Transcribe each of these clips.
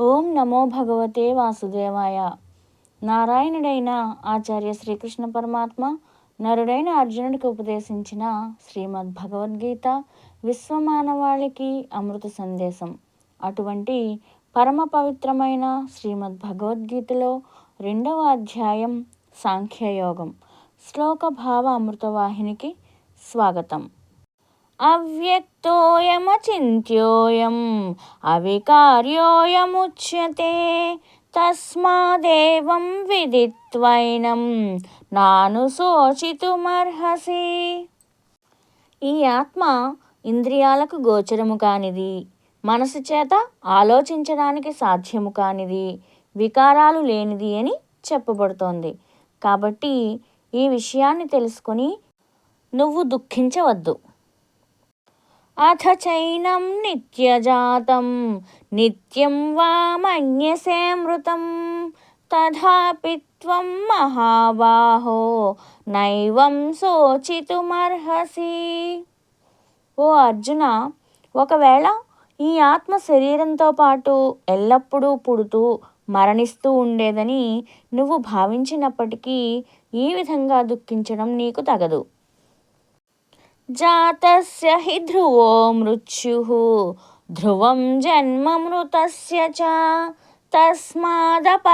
ఓం నమో భగవతే వాసుదేవాయ. నారాయణుడైన ఆచార్య శ్రీకృష్ణ పరమాత్మ నరుడైన అర్జునుడికి ఉపదేశించిన శ్రీమద్ భగవద్గీత విశ్వమానవాళికి అమృత సందేశం. అటువంటి పరమ పవిత్రమైన శ్రీమద్ భగవద్గీతలో రెండవ అధ్యాయం సాంఖ్యయోగం. శ్లోక భావ అమృతవాహినికి స్వాగతం. అవ్యక్తోయమచింత్యోయం అవికార్యోయముచ్యతే తస్మాదేవం విదిత్వైనం నాను శోచితుమర్హసి. ఈ ఆత్మ ఇంద్రియాలకు గోచరము కానిది మనసు చేత ఆలోచించడానికి సాధ్యము కానిది వికారాలు లేనిది అని చెప్పబడుతోంది. కాబట్టి ఈ విషయాన్ని తెలుసుకొని నువ్వు దుఃఖించవద్దు. అథ చైనం నిత్యజాతం. నిత్యం వా మన్యసే మృతం. తథాపి త్వం మహాబాహో. నైవం శోచితుమర్హసి. ఓ అర్జున ఒకవేళ ఈ ఆత్మ శరీరంతో పాటు ఎల్లప్పుడూ పుడుతూ మరణిస్తూ ఉండేదని నువ్వు భావించినప్పటికీ ఈ విధంగా దుఃఖించడం నీకు తగదు. జాతస్య హి ధ్రువో మృత్యు ధ్రువం జన్మ మృతస్య చ తస్మాదపరిహార్యేర్థే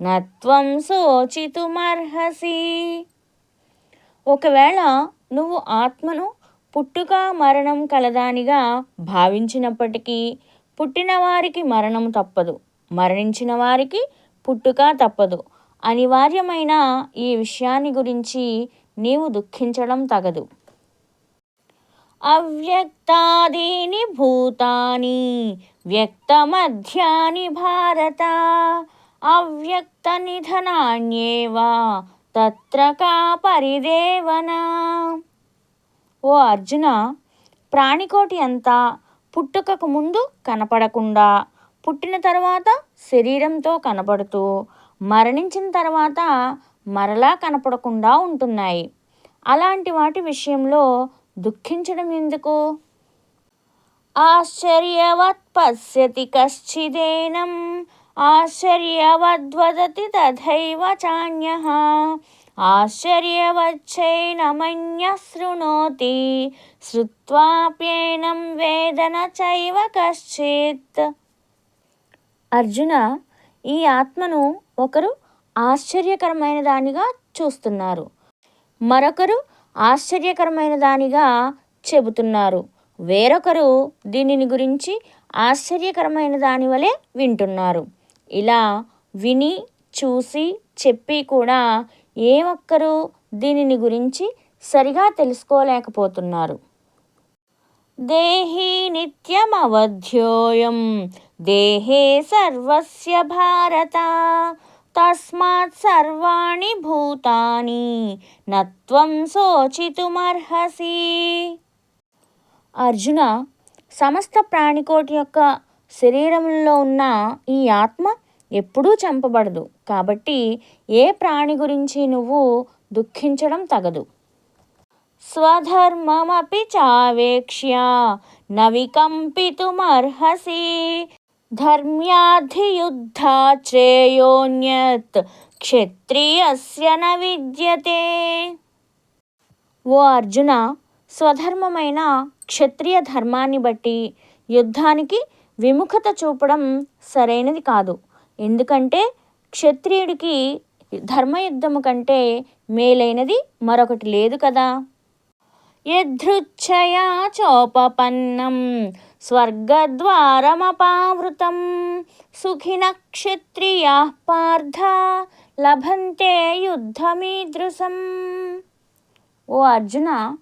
నత్వం శోచితుమర్హసి ఒకవేళ నువ్వు ఆత్మను పుట్టుక మరణం కలదానిగా భావించినప్పటికీ పుట్టిన వారికి మరణం తప్పదు మరణించిన వారికి పుట్టుక తప్పదు. అనివార్యమైన ఈ విషయాన్ని గురించి నీవు దుఃఖించడం తగదు. అవ్యక్తాదీని భూతాని వ్యక్తమధ్యాని భారత అవ్యక్త నిధనాన్యేవా తత్ర కా పరిదేవన. ఓ అర్జున ప్రాణికోటి అంతా పుట్టుకకు ముందు కనపడకుండా పుట్టిన తర్వాత శరీరంతో కనపడుతూ మరణించిన తర్వాత మరలా కనపడకుండా ఉంటున్నాయి. అలాంటి వాటి విషయంలో దుఃఖించడం ఎందుకు? ఆశ్చర్యవత్ పశ్యతి కశ్చిదేనం ఆశ్చర్యవద్వదతి తథైవ చాన్య ఆశ్చర్యవచ్చైనమన్య శృణోతి శ్రుత్వాప్యేనం వేదన చైవ కశ్చిత్. అర్జున ఈ ఆత్మను ఒకరు ఆశ్చర్యకరమైన దానిగా చూస్తున్నారు. మరొకరు ఆశ్చర్యకరమైన దానిగా చెబుతున్నారు. వేరొకరు దీనిని గురించి ఆశ్చర్యకరమైన దాని వలె వింటున్నారు. ఇలా విని చూసి చెప్పి కూడా ఏ ఒక్కరు దీనిని గురించి సరిగా తెలుసుకోలేకపోతున్నారు. దేహి నిత్యమవధ్యోయం దేహే సర్వస్య భారత తస్మాత్ సర్వాణి భూతాని నత్వం శోచితుమర్హసి. అర్జున సమస్త ప్రాణికోటి యొక్క శరీరంలో ఉన్న ఈ ఆత్మ ఎప్పుడూ చంపబడదు. కాబట్టి ఏ ప్రాణి గురించి నువ్వు దుఃఖించడం తగదు. స్వధర్మమపి చావేక్ష్య నవికంపితుమర్హసి. ధర్మ్యాధియుద్ధా శ్రేయోన్యత్ క్షత్రియస్య న విద్యతే ఓ అర్జున స్వధర్మమైన క్షత్రియ ధర్మాన్ని బట్టి యుద్ధానికి విముఖత చూపడం సరైనది కాదు. ఎందుకంటే క్షత్రియుడికి ధర్మయుద్ధము కంటే మేలైనది మరొకటి లేదు కదా. యదృచ్ఛయా చోపపన్నం స్వర్గద్వారమపావృతం. సుఖిన క్షత్రియా పార్థ లభంతే యుద్ధమీదృశం. ఓ అర్జున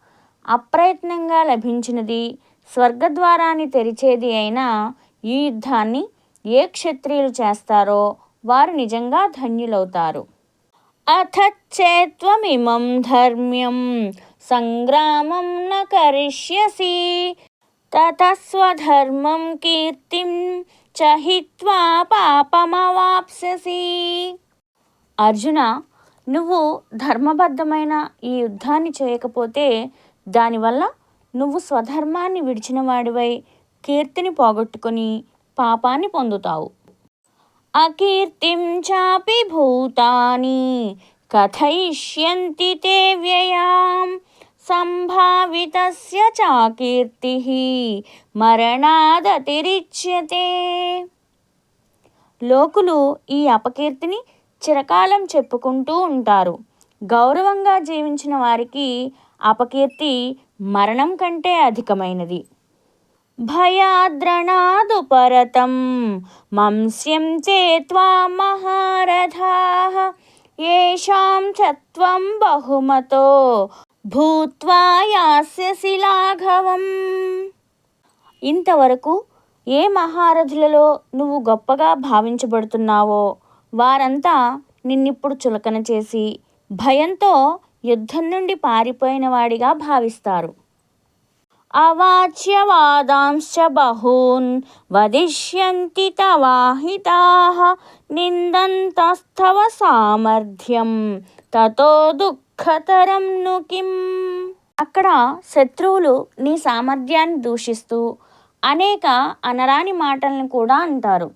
అప్రయత్నంగా లభించినది స్వర్గద్వారాన్ని తెరిచేది అయిన ఈ యుద్ధాన్ని ఏ క్షత్రియులు చేస్తారో వారు నిజంగా ధన్యులవుతారు. అథచ్చేత్వమిమం ధర్మ్యం సంగ్రామం న కరిష్యసి. తతస్వధర్మం కీర్తిం చహిత్వా పాపమవాప్స్యసి అర్జున నువ్వు ధర్మబద్ధమైన ఈ యుద్ధాన్ని చేయకపోతే దానివల్ల నువ్వు స్వధర్మాన్ని విడిచిన వాడివై కీర్తిని పోగొట్టుకొని పాపాన్ని పొందుతావు. అకీర్తిం చాపి భూతాని కథయిష్యంతి తే వ్యయాం సంభావితస్య చాకీర్తి. మరణాదతిరిచ్యతే. లోకులు ఈ అపకీర్తిని చిరకాలం చెప్పుకుంటూ ఉంటారు. గౌరవంగా జీవించిన వారికి అపకీర్తి మరణం కంటే అధికమైనది. భయాద్రణాదు పరతం మంస్యం చేత్వా మహారథా ఏషాం చత్వం బహుమతో భూత్వా యాస్యసి లాఘవం ఇంతవరకు ఏ మహారథులలో నువ్వు గొప్పగా భావించబడుతున్నావో వారంతా నిన్నిప్పుడు చులకన చేసి భయంతో యుద్ధం నుండి పారిపోయిన వాడిగా భావిస్తారు. అవాచ్యవాదాంశ బహూన్ వదిష్యంతి తవాహితా నిందంతస్తవ సామర్థ్యం తతో దుఃఖ ఖతరం కిం? అక్కడ శత్రువులు నీ సామర్థ్యాన్ని దూషిస్తూ అనేక అనరాని మాటలను కూడా అంటారు.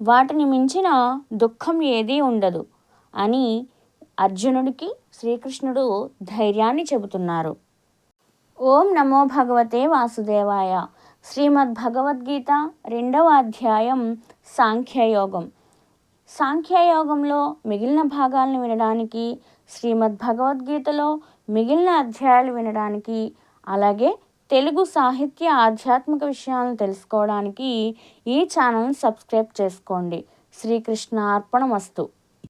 వాటిని మించిన దుఃఖం ఏదీ ఉండదు అని అర్జునుడికి శ్రీకృష్ణుడు ధైర్యాన్ని చెబుతున్నారు. ఓం నమో భగవతే వాసుదేవాయ. శ్రీమద్ భగవద్గీత రెండవ అధ్యాయం సాంఖ్యయోగం. సాంఖ్యయోగంలో మిగిలిన భాగాలను వినడానికి శ్రీమద్ భగవద్గీతలో మిగిలిన అధ్యాయాలు వినడానికి అలాగే తెలుగు సాహిత్య ఆధ్యాత్మిక విషయాలను తెలుసుకోవడానికి ఈ ఛానల్ని సబ్స్క్రైబ్ చేసుకోండి. శ్రీకృష్ణ అర్పణమస్తు